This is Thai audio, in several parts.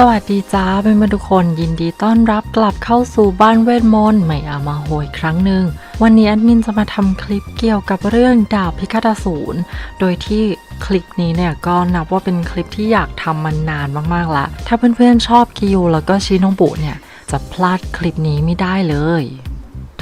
สวัสดีจ้าเป็นมาทุกคนยินดีต้อนรับกลับเข้าสู่บ้านเวทมนต์ใหม่อามาโหยครั้งหนึ่ง วันนี้แอดมินจะมาทำคลิปเกี่ยวกับเรื่องดาบพิฆาตศูนย์โดยที่คลิปนี้เนี่ยก็นับว่าเป็นคลิปที่อยากทำมานานมากๆละถ้าเพื่อนๆชอบกิวแล้วก็ชิโนบุเนี่ยจะพลาดคลิปนี้ไม่ได้เลย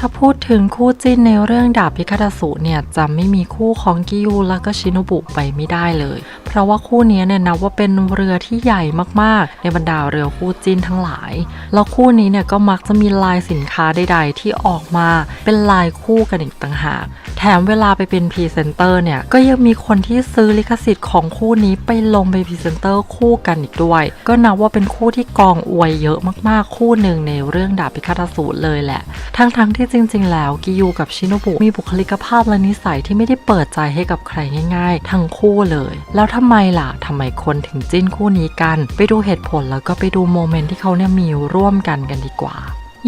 ถ้าพูดถึงคู่จิ้นในเรื่องดาบพิฆาตสูเนี่ยจะไม่มีคู่ของกิยูและก็ชินุบุไปไม่ได้เลย เพราะว่าคู่นี้เนี่ยนับว่าเป็นเรือที่ใหญ่มากๆ ในบรรดาเรือคู่จิ้นทั้งหลาย แล้วคู่นี้เนี่ยก็มักจะมีลายสินค้าใดๆที่ออกมาเป็นลายคู่กันอีกต่างหาก ถมเวลาไปเป็นพรีเซนเตอร์เนี่ย ก็ยังมีคนที่ซื้อลิขสิทธิ์ของคู่นี้ไปลงไปพรีเซนเตอร์คู่กันอีกด้วย ก็นับว่าเป็นคู่ที่กองอวยเยอะมากๆคู่หนึ่งในเรื่องดาบพิฆาตสูรเลยแหละ ทั้งๆที่จริง ๆ แล้วกิยูกับชิโนบุมีบุคลิกภาพและนิสัยที่ไม่ได้เปิดใจให้กับใครง่าย ๆ ทั้งคู่เลย แล้วทำไมล่ะทำไมคนถึงจิ้นคู่นี้กัน ไปดูเหตุผลแล้วก็ไปดูโมเมนต์ที่เขาเนี่ยมีร่วมกันกันดีกว่า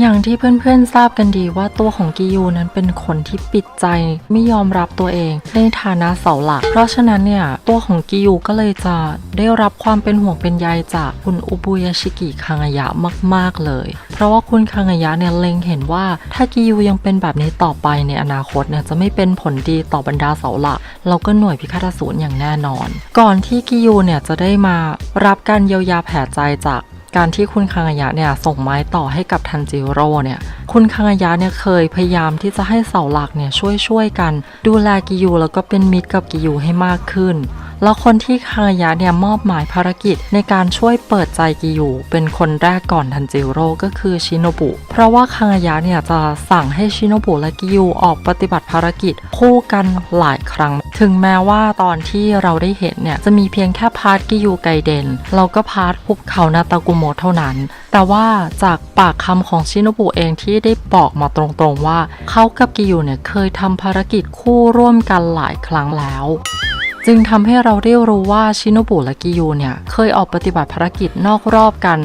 อย่างที่เพื่อนๆทราบกันดีว่าตัวของกิยูนั้นเป็นคนที่ปิดใจไม่ยอมรับตัวเองในฐานะเสาหลัก เพราะฉะนั้นเนี่ยตัวของกิยูก็เลยจะได้รับความเป็นห่วงเป็นใยจากคุณอุบุยาชิกิคังยะมาก ๆเลย เพราะว่าคุณคังยะเนี่ยเล็งเห็นว่าถ้ากิยูยังเป็นแบบนี้ต่อไปในอนาคตเนี่ยจะไม่เป็นผลดีต่อบรรดาเสาหลักแล้วก็หน่วยพิฆาตศูนย์อย่างแน่นอน ก่อนที่กิยูเนี่ยจะได้มารับการเยียวยาแผลใจจาก การที่คุณคางายะเนี่ยส่งไม้ต่อให้กับทันจิโร่เนี่ยคุณคังยะเนี่ยเคยพยายามที่จะให้เสาหลักเนี่ยช่วยช่วยกัน ดูแลกิยูแล้วก็เป็นมิตรกับกิยูให้มากขึ้น แล้วคนที่คังยะเนี่ยมอบหมายภารกิจในการช่วยเปิดใจกิยูเป็นคนแรกก่อนทันจิโร่ก็คือชิโนบุ เพราะว่าคังยะเนี่ยจะสั่งให้ชิโนบุและกิยูออกปฏิบัติภารกิจคู่กันหลายครั้ง ถึงแม้ว่าตอนที่เราได้เห็นเนี่ยจะมีเพียงแค่พาร์ทกิยูไกเดนเราก็พาร์ทภูเขานาตากุโมะเท่านั้นแต่ว่าจากปากคำของชิโนบุเองที่ได้บอกมาตรงๆว่า เขากับกิยูเนี่ยเคยทำภารกิจคู่ร่วมกันหลายครั้งแล้วจึงทำให้เราได้รู้ว่าชิโนบุและกิยูเนี่ยเคยออกปฏิบัติภารกิจนอกรอบกัน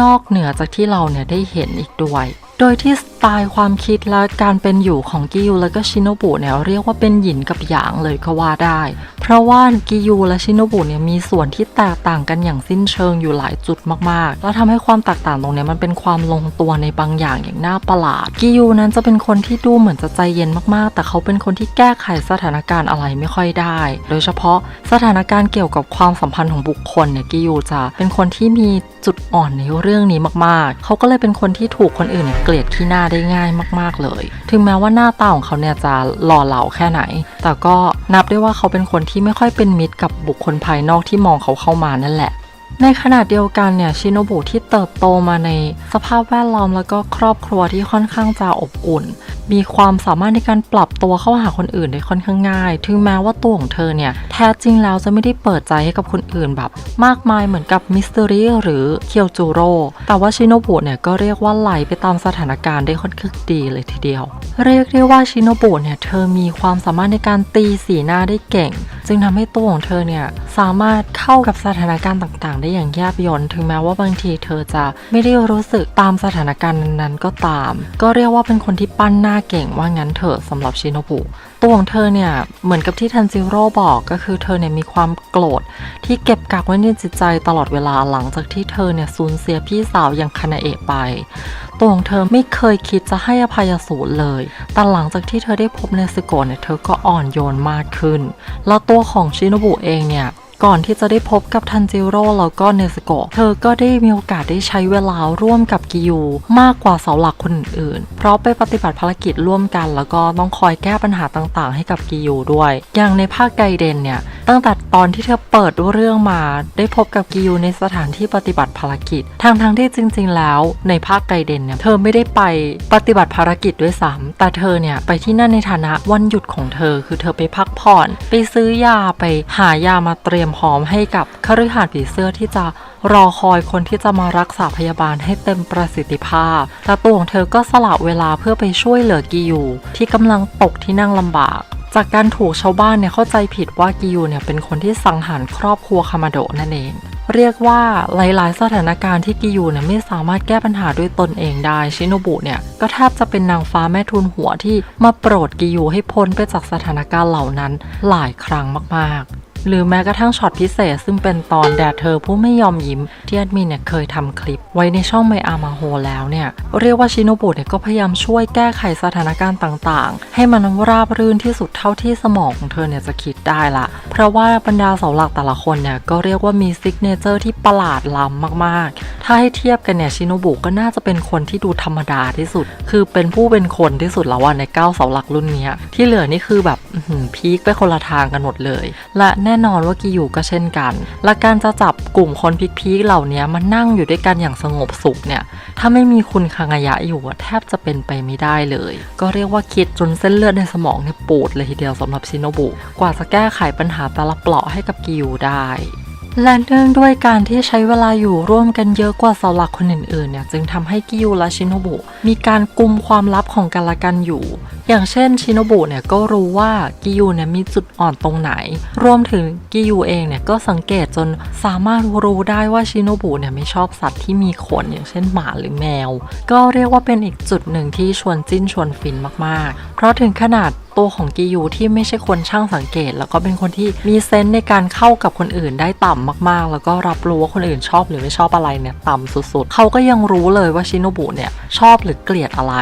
นอกเหนือจากที่เราเนี่ยได้เห็นอีกด้วย โดยที่สไตล์ความคิดและการเป็นอยู่ของกิยูและก็ชินโนบุเนี่ยเรียกว่าเป็นหยินกับหยางเลยก็ว่าได้ เพราะว่ากิยูและชิโนบุเนี่ยมีส่วนที่แตกต่างกันอย่างสิ้นเชิงอยู่หลายจุดมากๆ แล้วทำให้ความแตกต่างตรงนี้มันเป็นความลงตัวในบางอย่างอย่างน่าประหลาด กิยูนั้นจะเป็นคนที่ดูเหมือนจะใจเย็นมากๆ แต่เขาเป็นคนที่แก้ไขสถานการณ์อะไรไม่ค่อยได้ โดยเฉพาะสถานการณ์เกี่ยวกับความสัมพันธ์ของบุคคลเนี่ยกิยูจะเป็นคนที่มีจุดอ่อนในเรื่องนี้มากๆ เขาก็เลยเป็นคนที่ถูกคนอื่นเกลียดที่หน้าได้ง่ายมาก ๆเลย ถึงแม้ว่าหน้าตาของเขาเนี่ยจะหล่อเหลาแค่ไหน แต่ก็นับได้ว่าเขาเป็นคนที่ไม่ค่อยเป็นมิตรกับบุคคลภายนอกที่มองเขาเข้ามานั่นแหละในขณะเดียวกันเนี่ยชิโนบุที่เติบโตมาในสภาพแวดล้อมแล้วก็ครอบครัวที่ค่อนข้างจะอบอุ่น มีความสามารถในการปรับตัวเข้าหาคนอื่นได้ค่อนข้างง่าย ถึงแม้ว่าตัวของเธอเนี่ย แท้จริงแล้วจะไม่ได้เปิดใจให้กับคนอื่นแบบ มากมายเหมือนกับมิสเตอรี่หรือเคียวจูโร่ แต่ว่าชิโนบุเนี่ยก็เรียกว่าไหลไปตามสถานการณ์ได้ค่อนข้างดีเลยทีเดียว เรียกได้ว่าชิโนบุเนี่ยเธอมีความสามารถในการตีสีหน้าได้เก่ง จึงทำให้ตัวของเธอเนี่ยสามารถเข้ากับสถานการณ์ต่างๆ ได้อย่างแยบยลถึงแม้ว่าบางทีเธอจะไม่ได้รู้สึกตามสถานการณ์นั้นๆก็ตาม ก็เรียกว่าเป็นคนที่ปั้นหน้าเก่งว่างั้นเถอะสำหรับชิโนบุตัวของเธอเนี่ย เหมือนกับที่ทันจิโร่บอกก็คือเธอเนี่ยมีความโกรธที่เก็บกักไว้ในจิตใจตลอดเวลาหลังจากที่เธอเนี่ยสูญเสียพี่สาวอย่างคานาเอะไป ตัวของเธอไม่เคยคิดจะให้อภัยสูรเลย แต่หลังจากที่เธอได้พบเนสโกะเนี่ยเธอก็อ่อนโยนมากขึ้น แล้วตัวของชิโนบุเองเนี่ย ก่อนที่จะได้พบกับทันจิโร่แล้วก็เนสโกะ เธอก็ได้มีโอกาสได้ใช้เวลาร่วมกับกิยูมากกว่าเสาหลักคนอื่นๆเพราะไปปฏิบัติภารกิจร่วมกัน แล้วก็ต้องคอยแก้ปัญหาต่างๆ ให้กับกิยูด้วย อย่างในภาคไกเดนเนี่ย ตั้งแต่ตอนที่เธอเปิดเรื่องมา ได้พบกับกิยูในสถานที่ปฏิบัติภารกิจทางทางที่จริง ๆ แล้วในภาคไกเดนเนี่ยเธอไม่ได้ไปปฏิบัติภารกิจด้วยซ้ำแต่เธอเนี่ยไปที่นั่นในฐานะวันหยุดของเธอ คือเธอไปพักผ่อน ไปซื้อยาไปหายามาเตรียมพร้อมให้กับคฤหาสน์ผีเสื้อที่จะรอคอยคนที่จะมารักษาพยาบาลให้เต็มประสิทธิภาพแต่ตัวของเธอก็สละเวลาเพื่อไปช่วยเหลือกิยูที่กำลังตกที่นั่งลำบาก จากการถูกชาวบ้านเนี่ยเข้าใจผิดว่ากิยูเนี่ยเป็นคนที่สังหารครอบครัวคามาโดะนั่นเอง เรียกว่าหลายๆ สถานการณ์ที่กิยูเนี่ยไม่สามารถแก้ปัญหาด้วยตนเองได้ชิโนบุเนี่ยก็แทบจะเป็นนางฟ้าแม่ทุนหัวที่มาโปรดกิยูให้พ้นไปจากสถานการณ์เหล่านั้นหลายครั้งมากๆ หรือแม้กระทั่งช็อตพิเศษ ซึ่งเป็นตอนแดดเธอผู้ไม่ยอมยิ้ม ที่แอดมินเนี่ยเคยทำคลิป ไว้ในช่องไมอามาโฮแล้วเนี่ยเรียกว่าชิโนบุเนี่ยก็พยายามช่วยแก้ไขสถานการณ์ต่างๆ ให้มันราบรื่นที่สุดเท่าที่สมองของเธอเนี่ยจะคิดได้ละ เพราะว่าบรรดาเสาหลักแต่ละคนเนี่ยก็เรียกว่ามีซิกเนเจอร์ที่ประหลาดล้ำมากๆ ถ้าให้เทียบกันเนี่ยชิโนบุก็น่าจะเป็นคนที่ดูธรรมดาที่สุด คือเป็นผู้เป็นคนที่สุดแล้วอะในเก้าเสาหลักรุ่นนี้ที่เหลือนี่คือแบบพีคไปคนละทางกันหมดเลย และแน่นอนว่ากิยูก็เช่นกัน และการจะจับกลุ่มคนพีคๆเหล่านี้มานั่งอยู่ด้วยกันอย่างสงบสุขเนี่ย ถ้าไม่มีคุณคังายะอยู่แทบจะเป็นไปไม่ได้เลย ก็เรียกว่าคิดจนเส้นเลือดในสมองเนี่ยปูดเลยทีเดียวสำหรับชินโนบุ กว่าจะแก้ไขปัญหาแต่ละเปลาะให้กับกิยูได้ และเนื่องด้วยการที่ใช้เวลาอยู่ร่วมกันเยอะกว่าเสาหลักคนอื่นๆเนี่ยจึงทำให้กิยูและชินโนบุมีการกุมความลับของกันและกันอยู่ อย่างเช่นชินโนบุเนี่ยก็รู้ว่ากิยูเนี่ยมีจุดอ่อนตรงไหน รวมถึงกิยูเองเนี่ยก็สังเกตจนสามารถรู้ได้ว่าชินโนบุเนี่ยไม่ชอบสัตว์ที่มีขนอย่างเช่นหมาหรือแมว ก็เรียกว่าเป็นอีกจุดหนึ่งที่ชวนจิ้นชวนฟินมากๆ เพราะถึงขนาด ตัวของกิยูที่ไม่ใช่คนช่างสังเกต แล้วก็เป็นคนที่มีเซนส์ในการเข้ากับคนอื่นได้ต่ำมากๆ แล้วก็รับรู้ว่าคนอื่นชอบหรือไม่ชอบอะไรเนี่ยต่ำสุดๆ เขาก็ยังรู้เลยว่าชิโนบุเนี่ยชอบหรือเกลียดอะไร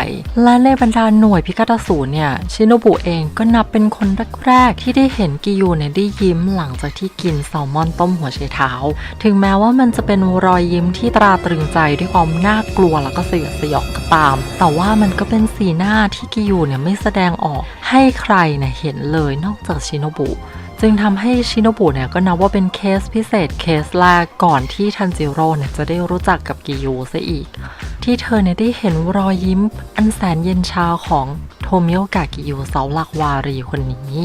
และในบรรดาหน่วยพิฆาตอสูรเนี่ยชิโนบุเองก็นับเป็นคนแรกๆที่ได้เห็นกิยูเนี่ยได้ยิ้มหลังจากที่กินแซลมอนต้มหัวไชเท้า ถึงแม้ว่ามันจะเป็นรอยยิ้มที่ตราตรึงใจด้วยความน่ากลัวแล้วก็สยดสยองก็ตาม แต่ว่ามันก็เป็นสีหน้าที่กิยูเนี่ยไม่แสดงออกให้ใครเนี่ยเห็นเลยนอกจากชิโนบุ จึงทำให้ชิโนบุเนี่ยก็นับว่าเป็นเคสพิเศษเคสแรกก่อนที่ทันจิโร่เนี่ยจะได้รู้จักกับกิยูซะอีก ที่เธอเนี่ยได้เห็นรอยยิ้มอันแสนเย็นชาของโทมิโอกะกิยูเสาหลักวารีคนนี้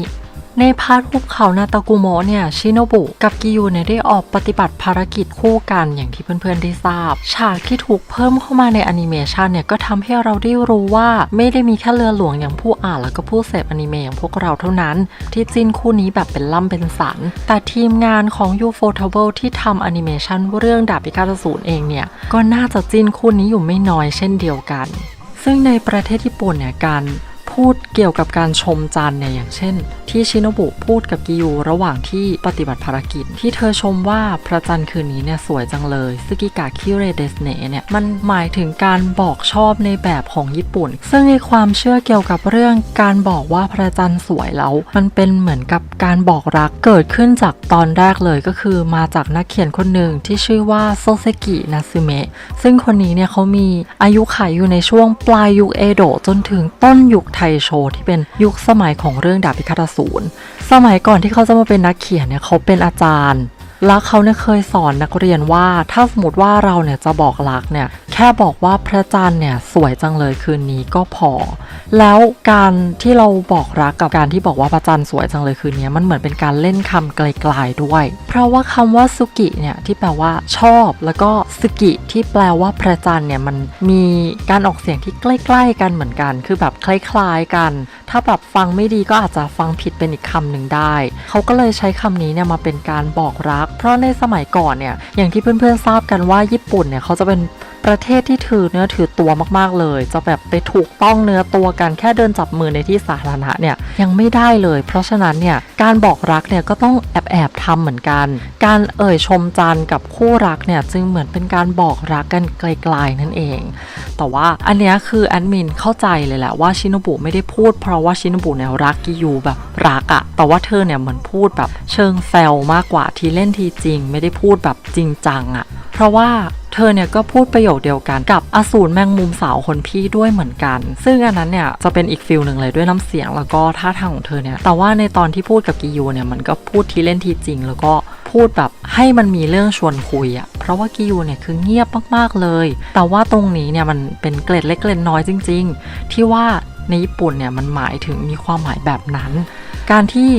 ในพาร์ทภูเขานาตากุโมะเนี่ยชิโนบุกับกิยูเนี่ยได้ออกปฏิบัติภารกิจคู่กันอย่างที่เพื่อนๆได้ทราบ ฉากที่ถูกเพิ่มเข้ามาในแอนิเมชันเนี่ยก็ทำให้เราได้รู้ว่าไม่ได้มีแค่เรือหลวงอย่างผู้อ่านแล้วก็ผู้เสพอนิเมะอย่างพวกเราเท่านั้น ที่จิ้นคู่นี้แบบเป็นล่ำเป็นสัน แต่ทีมงานของ Ufotable ที่ทำแอนิเมชันเรื่องดาบพิฆาตอสูรเองเนี่ยก็น่าจะจิ้นคู่นี้อยู่ไม่น้อยเช่นเดียวกัน ซึ่งในประเทศญี่ปุ่นเนี่ยการ พูดเกี่ยวกับการชมจันเนี่ยอย่างเช่น ที่ชิโนบุพูดกับกิยูระหว่างที่ปฏิบัติภารกิจ ที่เธอชมว่าพระจันทร์คืนนี้เนี่ยสวยจังเลยซึกิกะคิเรเดสเนะเนี่ยมันหมายถึงการบอกชอบในแบบของญี่ปุ่น ซึ่งในความเชื่อเกี่ยวกับเรื่องการบอกว่าพระจันทร์สวยแล้วมันเป็นเหมือนกับการบอกรักเกิดขึ้นจากตอนแรกเลยก็คือมาจากนักเขียนคนหนึ่งที่ชื่อว่าโซเซกินาซึเมะซึ่งคนนี้เนี่ยเขามีอายุขัยอยู่ในช่วงปลายยุคเอโดะจนถึงต้นยุคไทโชที่เป็นยุคสมัยของเรื่องดาบพิฆาตอสูรสมัยก่อนที่เขาจะมาเป็นนักเขียนเนี่ยเขาเป็นอาจารย์แล้วเขาเนี่ยเคยสอนนักเรียนว่าถ้าสมมติว่าเราเนี่ยจะบอกรักเนี่ย แค่บอกว่าพระจันทร์เนี่ยสวยจังเลยคืนนี้ก็พอ แล้วการที่เราบอกรักกับการที่บอกว่าพระจันทร์สวยจังเลยคืนนี้มันเหมือนเป็นการเล่นคำไกลๆด้วย เพราะว่าคำว่าสุกิเนี่ยที่แปลว่าชอบแล้วก็สุกิที่แปลว่าพระจันทร์เนี่ยมันมีการออกเสียงที่ใกล้ๆกันเหมือนกัน คือแบบคล้ายๆกัน ถ้าแบบฟังไม่ดีก็อาจจะฟังผิดเป็นอีกคำหนึ่งได้ เขาก็เลยใช้คำนี้เนี่ยมาเป็นการบอกรัก เพราะในสมัยก่อนเนี่ยอย่างที่เพื่อนๆทราบกันว่าญี่ปุ่นเนี่ยเขาจะเป็น ประเทศที่ถือเนื้อถือตัวมากๆเลย จะแบบไปถูกต้องเนื้อตัวกันแค่เดินจับมือในที่สาธารณะเนี่ยยังไม่ได้เลย เพราะฉะนั้นเนี่ยการบอกรักเนี่ยก็ต้องแอบแอบทำเหมือนกัน การเอ่ยชมจันกับคู่รักเนี่ยจึงเหมือนเป็นการบอกรักกันไกลๆนั่นเอง แต่ว่าอันเนี้ยคือแอดมินเข้าใจเลยแหละว่าชินบุไม่ได้พูดเพราะว่าชินบุเนี่ยรักกิยูแบบรักอะแต่ว่าเธอเนี่ยเหมือนพูดแบบเชิงแซวมากกว่าที่เล่นทีจริง ไม่ได้พูดแบบจริงจังอะ เพราะว่าเธอเนี่ยก็พูดประโยคเดียวกันกับอสูรแมงมุมสาวคนพี่ด้วยเหมือนกัน ซึ่งอันนั้นเนี่ยจะเป็นอีกฟิลหนึ่งเลยด้วยน้ำเสียงแล้วก็ท่าทางของเธอเนี่ย แต่ว่าในตอนที่พูดกับกิยูเนี่ยมันก็พูดทีเล่นทีจริง แล้วก็พูดแบบให้มันมีเรื่องชวนคุยอะเพราะว่ากิยูเนี่ยคือเงียบมากๆเลย แต่ว่าตรงนี้เนี่ยมันเป็นเกล็ดเล็กเกล็ดน้อยจริง ๆ ที่ว่าในญี่ปุ่นเนี่ยมันหมายถึงมีความหมายแบบนั้น การที่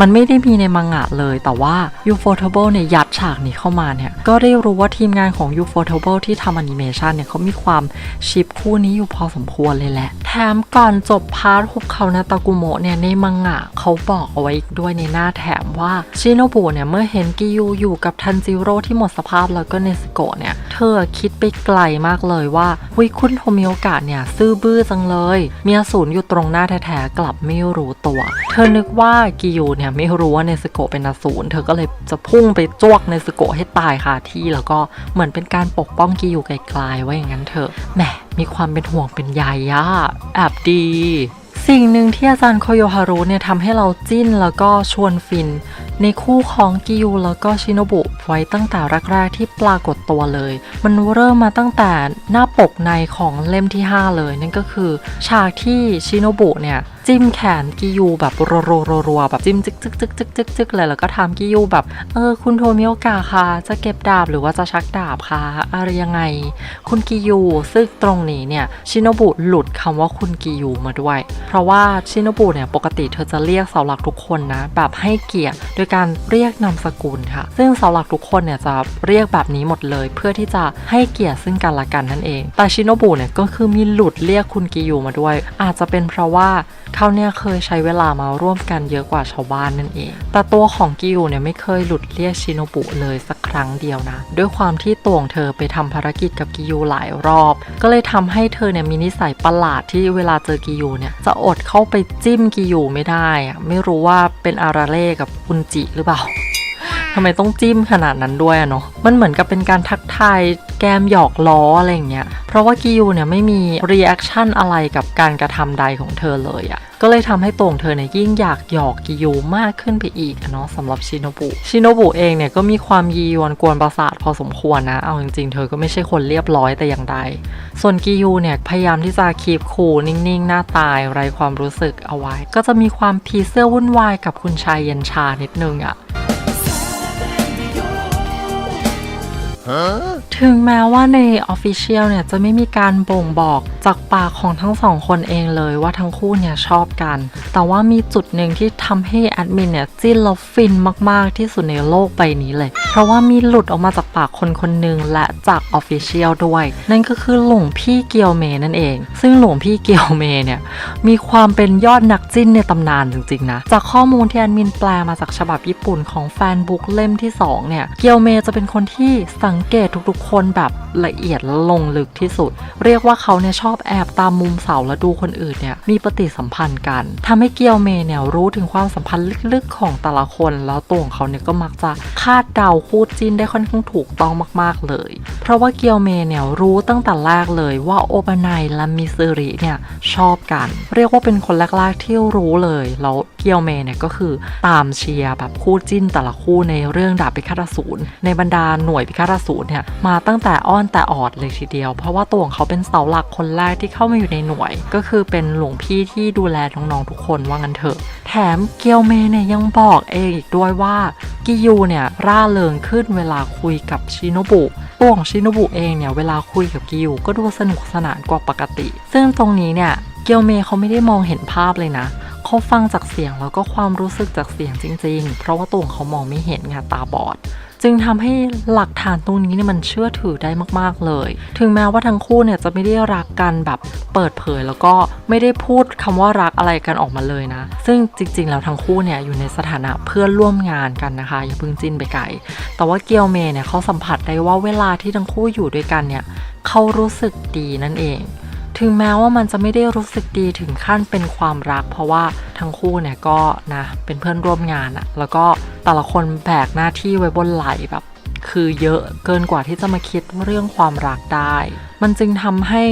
มันไม่ได้มีในมังงะเลย แต่ว่า Ufotable เนี่ยยัดฉากนี้เข้ามาเนี่ย ก็ได้รู้ว่าทีมงานของ Ufotable ที่ทำแอนิเมชันเนี่ยเขามีความชิปคู่นี้อยู่พอสมควรเลยแหละ แถมก่อนจบพาร์ทหุบเขานาตากุโมะเนี่ยในมังงะเขาบอกเอาไว้อีกด้วยในหน้าแถมว่าชิโนบุเนี่ยเมื่อเห็นกิยูอยู่กับทันจิโร่ที่หมดสภาพแล้วก็เนสโกะเนี่ยเธอคิดไปไกลมากเลยว่าหุยคุณโทมิโอกะเนี่ยซื่อบื้อจังเลย เมีอสูรอยู่ตรงหน้าแท้ๆกลับไม่รู้ตัว เธอนึกว่ากิยูเนี่ยเนี่ยไม่รู้ว่าเนสโกเป็นอสูรเธอก็เลยจะพุ่งไปจวกเนสโกให้ตายคาที่แล้วก็เหมือนเป็นการปกป้องกิยูไกลๆว่าอย่างนั้นเถอะแหมมีความเป็นห่วงเป็นใยอะแอบดีสิ่งหนึ่งที่อาจารย์โคโยฮารุเนี่ยทำให้เราจิ้นแล้วก็ชวนฟิน ในคู่ของกิยูแล้วก็ชิโนบุไว้ตั้งแต่แรกๆที่ปรากฏตัวเลย มันเริ่มมาตั้งแต่หน้าปกในของเล่มที่ 5 เลย นั่นก็คือฉากที่ชิโนบุเนี่ย จิ้มแขนกิยูแบบรัวๆๆๆแบบจิ้มจึกจึกจึกจึกจึกจึกเลยแล้วก็ถามกิยูแบบเออคุณโทมิโอกะคะจะเก็บดาบหรือว่าจะชักดาบคะอะไรยังไง คุณกิยูซึ่งตรงนี้เนี่ยชิโนบุหลุดคำว่าคุณกิยูมาด้วย เพราะว่าชิโนบุเนี่ยปกติเธอจะเรียกเสาหลักทุกคนนะ แบบให้เกียรติโดยการเรียกนามสกุลค่ะ ซึ่งเสาหลักทุกคนเนี่ยจะเรียกแบบนี้หมดเลย เพื่อที่จะให้เกียรติซึ่งกันและกันนั่นเอง แต่ชิโนบุเนี่ยก็คือมีหลุดเรียกคุณกิยูมาด้วย อาจจะเป็นเพราะว่า เขาเนี่ยเคยใช้เวลามาร่วมกันเยอะกว่าชาวบ้านนั่นเอง แต่ตัวของกิยูเนี่ยไม่เคยหลุดเรียกชิโนบุเลยสักครั้งเดียวนะ ด้วยความที่ตัวของเธอไปทำภารกิจกับกิยูหลายรอบ ก็เลยทำให้เธอเนี่ยมีนิสัยประหลาดที่เวลาเจอกิยูเนี่ยจะอดเข้าไปจิ้มกิยูไม่ได้อะไม่รู้ว่าเป็นอาราเล่กับอุนจิหรือเปล่าทำไมต้องจิ้มขนาดนั้นด้วยอะเนาะ มันเหมือนกับเป็นการทักทาย แกมหยอกล้ออะไรอย่างเงี้ย เพราะว่ากิยูเนี่ยไม่มีรีแอคชั่นอะไรกับการกระทำใดของเธอเลยอะก็เลยทำให้ตัวของเธอเนี่ยยิ่งอยากหยอกกิยูมากขึ้นไปอีกเนาะสำหรับชิโนบุ ชิโนบุเองเนี่ยก็มีความยียวนกวนประสาทพอสมควรนะ เอาจริงๆ เธอก็ไม่ใช่คนเรียบร้อยแต่อย่างใด ส่วนกิยูเนี่ยพยายามที่จะคีบคูลนิ่งๆ หน้าตายไรความรู้สึกเอาไว้ ก็จะมีความพีเสื้อวุ่นวายกับคุณชายเย็นชานิดนึงอะ ถึงแม้ว่าใน Official เนี่ยจะไม่มีการบ่งบอกจากปากของทั้งสองคนเองเลยว่าทั้งคู่เนี่ยชอบกัน แต่ว่ามีจุดหนึ่งที่ทำให้แอดมินเนี่ยจิ้นแล้วฟินมากๆที่สุดในโลกใบนี้เลย เพราะว่ามีหลุดออกมาจากปากคนคนหนึ่งและจาก Official ด้วย นั่นก็คือหลวงพี่เกียวเมนั่นเอง ซึ่งหลวงพี่เกียวเมเนี่ยมีความเป็นยอดนักจิ้นในตำนานจริงๆนะ จากข้อมูลที่แอดมินแปลมาจากฉบับญี่ปุ่นของแฟนบุ๊กเล่มที่สองเนี่ยเกียวเมจะเป็นคนที่สังงเกตทุกๆ คนแบบละเอียดและลงลึกที่สุด เรียกว่าเขาเนี่ยชอบแอบตามมุมเสาและดูคนอื่นเนี่ยมีปฏิสัมพันธ์กันทำให้เกียวเมย์เนี่ยรู้ถึงความสัมพันธ์ลึกๆของแต่ละคน แล้วตัวของเขาเนี่ยก็มักจะคาดเดาคู่จิ้นได้ค่อนข้างถูกต้องมากๆเลย เพราะว่าเกียวเมย์เนี่ยรู้ตั้งแต่แรกเลยว่าโอบานายและมิซึริเนี่ยชอบกัน เรียกว่าเป็นคนแรก ๆ ที่รู้เลยแล้วเกียวเมย์เนี่ยก็คือตามเชียร์แบบคู่จิ้นแต่ละคู่ในเรื่องดาบพิฆาตอสูรในบรรดาหน่วยพิฆาตอสูรเนี่ยมาตั้งแต่อ้อนแต่ออดเลยทีเดียว เพราะว่าตัวของเขาเป็นเสาหลักคนแรกที่เข้ามาอยู่ในหน่วย ก็คือเป็นหลวงพี่ที่ดูแลน้องๆทุกคนว่างั้นเถอะ แถมเกียวเมเนี่ยยังบอกเองอีกด้วยว่ากิยูเนี่ยร่าเริงขึ้นเวลาคุยกับชิโนบุตัวของชิโนบุเองเนี่ยเวลาคุยกับกิยูก็ดูสนุกสนานกว่าปกติ ซึ่งตรงนี้เนี่ยเกียวเมเขาไม่ได้มองเห็นภาพเลยนะเขาฟังจากเสียงแล้วก็ความรู้สึกจากเสียงจริง ๆ เพราะว่าตัวของเขามองไม่เห็นไงตาบอด จึงทำให้หลักฐานตรงนี้เนี่ยมันเชื่อถือได้มากๆเลย ถึงแม้ว่าทั้งคู่เนี่ยจะไม่ได้รักกันแบบเปิดเผยแล้วก็ไม่ได้พูดคำว่ารักอะไรกันออกมาเลยนะ ซึ่งจริงๆแล้วทั้งคู่เนี่ยอยู่ในสถานะเพื่อนร่วมงานกันนะคะ อย่าเพิ่งจิ้นไปไกลแต่ว่าเกียวเมย์เนี่ยเขาสัมผัสได้ว่าเวลาที่ทั้งคู่อยู่ด้วยกันเนี่ยเขารู้สึกดีนั่นเองถึงแม้ว่ามันจะไม่ได้รู้สึกดีถึงขั้นเป็นความรัก เพราะว่าทั้งคู่เนี่ยก็นะเป็นเพื่อนร่วมงานอะแล้วก็ แต่ละคนแบกหน้าที่ไว้บนไหลแบบ คือเยอะเกินกว่าที่จะมาคิดเรื่องความรักได้ มันจึงทำให้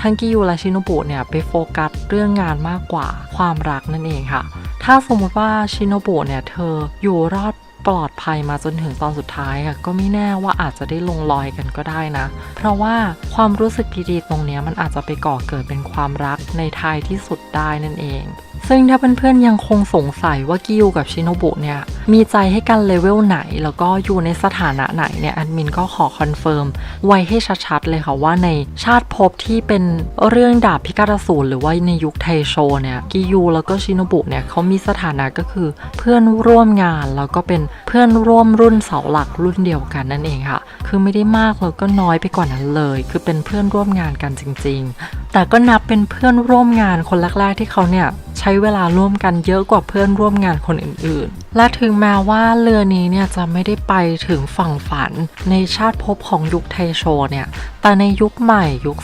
ทั้งกิยูและชิโนบุเนี่ยไปโฟกัสเรื่องงานมากกว่าความรักนั่นเองค่ะ ถ้าสมมติว่าชิโนบุเนี่ยเธออยู่รอดปลอดภัยมาจนถึงตอนสุดท้ายอะก็ไม่แน่ว่าอาจจะได้ลงรอยกันก็ได้นะ เพราะว่าความรู้สึกดีๆตรงนี้มันอาจจะไปก่อเกิดเป็นความรักในท้ายที่สุดได้นั่นเอง ซึ่งถ้าเพื่อนๆยังคงสงสัยว่ากิยูกับชิโนบุเนี่ยมีใจให้กันเลเวลไหน แล้วก็อยู่ในสถานะไหนเนี่ยแอดมินก็ขอคอนเฟิร์มไว้ให้ชัดๆเลยค่ะว่าในชาติภพที่เป็นเรื่องดาบพิฆาตสูรหรือว่าในยุคไทโชเนี่ยกิยูแล้วก็ชินบุเนี่ยเขามีสถานะก็คือเพื่อนร่วมงานแล้วก็เป็นเพื่อนร่วมรุ่นเสาหลักรุ่นเดียวกันนั่นเองค่ะ คือไม่ได้มากแล้วก็น้อยไปกว่านั้นเลย คือเป็นเพื่อนร่วมงานกันจริง ๆ แต่ก็นับเป็นเพื่อนร่วมงานคนแรกๆที่เขาเนี่ยใช้เวลาร่วมกันเยอะกว่าเพื่อนร่วมงานคนอื่นๆ และถึงงแม้ว่าเรือนี้เนี่ยจะไม่ได้ไปถึงฝั่งฝันในชาติภพของยุคไทโชเนี่ย แต่ในยุคใหม่ยุค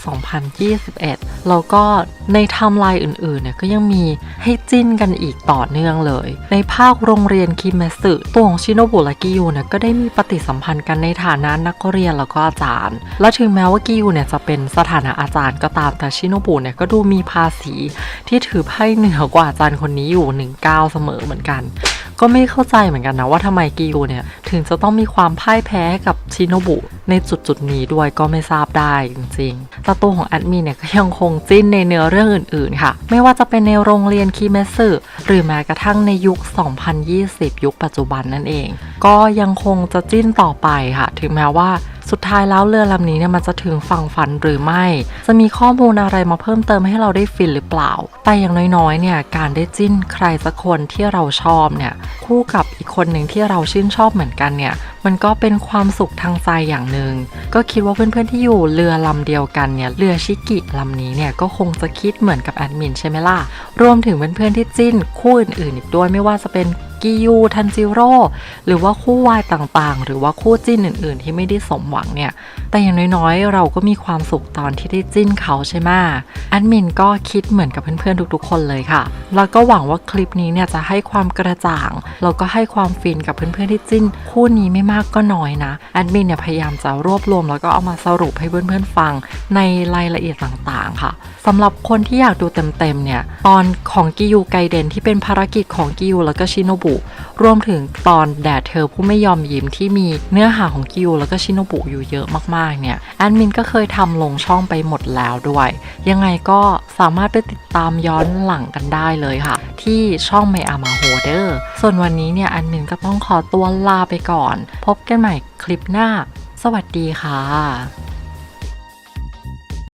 2021 แล้วก็ในไทม์ไลน์อื่นๆเนี่ยก็ยังมีให้จิ้นกันอีกต่อเนื่องเลย ในภาคโรงเรียนคิเมสึตัวของชิโนบุและกิยูเนี่ยก็ได้มีปฏิสัมพันธ์กันในฐานะนักเรียนแล้วก็อาจารย์ และถึงแม้ว่ากิยูเนี่ยจะเป็นสถานะอาจารย์ก็ตามแต่ชิโนบุเนี่ยก็ดูมีภาษีที่ถือไพ่เหนือกว่าอาจารย์คนนี้อยู่หนึ่งก้าวเสมอเหมือนกัน ก็ไม่เข้าใจเหมือนกันนะว่าทำไมกิโยเนี่ย ถึงจะต้องมีความพ่ายแพ้กับชิโนบุ ในจุดจุดนี้ด้วยก็ไม่ทราบได้จริงๆแต่ตัวของแอดมินเนี่ยก็ยังคงจิ้นในเนื้อเรื่องอื่นๆค่ะ ไม่ว่าจะเป็นในโรงเรียนคีเมสึหรือแม้กระทั่งในยุค 2020 ยุคปัจจุบันนั่นเอง ก็ยังคงจะจิ้นต่อไปค่ะ ถึงแม้ว่า สุดท้ายแล้วเรือลำนี้เนี่ยมันจะถึงฝั่งฝันหรือไม่ จะมีข้อมูลอะไรมาเพิ่มเติมให้เราได้ฟินหรือเปล่า แต่อย่างน้อยๆเนี่ยการได้จิ้นใครสักคนที่เราชอบเนี่ยคู่กับอีกคนหนึ่งที่เราชื่นชอบเหมือนกันเนี่ยมันก็เป็นความสุขทางใจอย่างหนึ่งก็คิดว่าเพื่อนๆที่อยู่เรือลำเดียวกันเนี่ยเรือชิกิลำนี้เนี่ยก็คงจะคิดเหมือนกับแอดมินใช่ไหมล่ะรวมถึงเพื่อนๆที่จิ้นคู่อื่นๆอีกด้วยไม่ว่าจะเป็น กิยูทันจิโร่หรือว่าคู่วายต่างๆ หรือว่าคู่จิ้นอื่นๆ ที่ไม่ได้สมหวังเนี่ย แต่อย่างน้อยๆ เราก็มีความสุขตอนที่ได้จิ้นเขาใช่ไหมแอดมินก็คิดเหมือนกับเพื่อนๆทุกๆ คนเลยค่ะ แล้วก็หวังว่าคลิปนี้เนี่ยจะให้ความกระจ่างแล้วก็ให้ความฟินกับเพื่อนๆที่จิ้น คู่นี้ไม่มากก็น้อยนะแอดมินเนี่ยพยายามจะรวบรวมแล้วก็เอามาสรุปให้เพื่อนๆฟังในรายละเอียดต่างๆ ค่ะสำหรับคนที่อยากดูเต็มๆเนี่ยตอนของกิยูไกเดนที่เป็นภารกิจของกิยูแล้วก็ชิโนบุรวมถึงตอนแดดเธอผู้ไม่ยอมยิ้มที่มีเนื้อหาของกิวแล้วก็ชิโนบุอยู่เยอะมากๆเนี่ยแอดมินก็เคยทำลงช่องไปหมดแล้วด้วย ยังไงก็สามารถไปติดตามย้อนหลังกันได้เลยค่ะ ที่ช่องไมอามาโฮเดอร์ส่วนวันนี้เนี่ยแอดมินก็ต้องขอตัวลาไปก่อน พบกันใหม่คลิปหน้า สวัสดีค่ะ